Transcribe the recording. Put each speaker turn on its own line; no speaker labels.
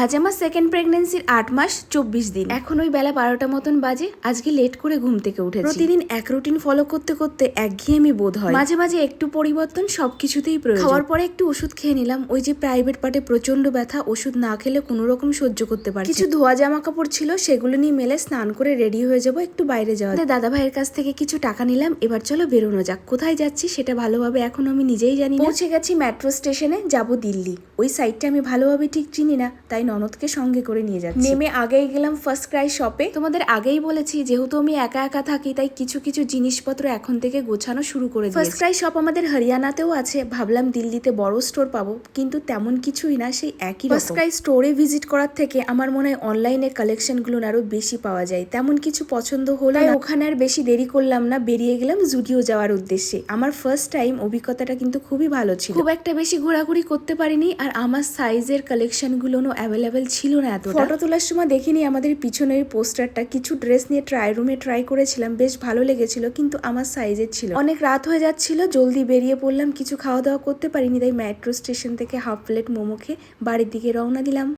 আজ আমার সেকেন্ড প্রেগনেন্সির আট মাস চব্বিশ দিন। এখন ওই বেলা বারোটা মতন বাজে আজকে লেট করে ঘুম থেকে উঠেছি। প্রতিদিন এক রুটিন ফলো করতে করতে একঘেয়েমি বোধ হয়। মাঝে মাঝে একটু পরিবর্তন সবকিছুতেই প্রয়োজন। খাওয়ার পরে একটু ওষুধ খেয়ে নিলাম ওই যে প্রাইভেট পার্টে প্রচণ্ড ব্যথা ওষুধ না খেলে কোনো রকম সহ্য করতে পারি কিছু ধোয়া জামা কাপড় ছিল সেগুলো নিয়ে মেলে স্নান করে রেডি হয়ে যাব একটু বাইরে যাওয়া দাদা ভাইয়ের কাছ থেকে কিছু টাকা নিলাম এবার চলো বেরোনো যাক। কোথায় যাচ্ছি সেটা ভালোভাবে এখন আমি নিজেই জানি পৌঁছে গেছি মেট্রো স্টেশনে যাব দিল্লি। ওই সাইডটা আমি ভালোভাবে ঠিক চিনি না তাই ননদকে সঙ্গে করে নিয়ে যাচ্ছি। নেমে আগেই গেলাম ফার্স্ট ক্রাই শপে তোমাদের আগেই বলেছি যেহেতু আমি একা একা থাকি তাই কিছু কিছু জিনিসপত্র এখন থেকে গোছানো শুরু করে ফার্স্ট ক্রাই শপ আমাদের হরিয়ানাতেও আছে ভাবলাম দিল্লিতে বড় স্টোর পাবো কিন্তু তেমন কিছুই না সেই একই ফার্স্ট ক্রাই স্টোরে ভিজিট করার থেকে আমার মনে হয় অনলাইনে কালেকশনগুলো আরও বেশি পাওয়া যায়। তেমন কিছু পছন্দ হলো না। ওখানে আর বেশি দেরি করলাম না বেরিয়ে গেলাম জুডিও যাওয়ার উদ্দেশ্যে। আমার ফার্স্ট টাইম অভিজ্ঞতাটা কিন্তু খুবই ভালো ছিল। খুব একটা বেশি ঘোরাঘুরি করতে পারিনি আর আমার সাইজের কালেকশনগুলো অ্যাভেলেবেল ছিল না এত ফটো তোলার সময় দেখিনি, আমাদের পিছনের পোস্টারটা। কিছু ড্রেস নিয়ে ট্রাই রুমে ট্রাই করেছিলাম, বেশ ভালো লেগেছিল, কিন্তু আমার সাইজের ছিল। অনেক রাত হয়ে যাচ্ছিল, জলদি বেরিয়ে পড়লাম, কিছু খাওয়া দাওয়া করতে পারিনি, তাই মেট্রো স্টেশন থেকে হাফ প্লেট মোমো খেয়ে বাড়ির দিকে রওনা দিলাম।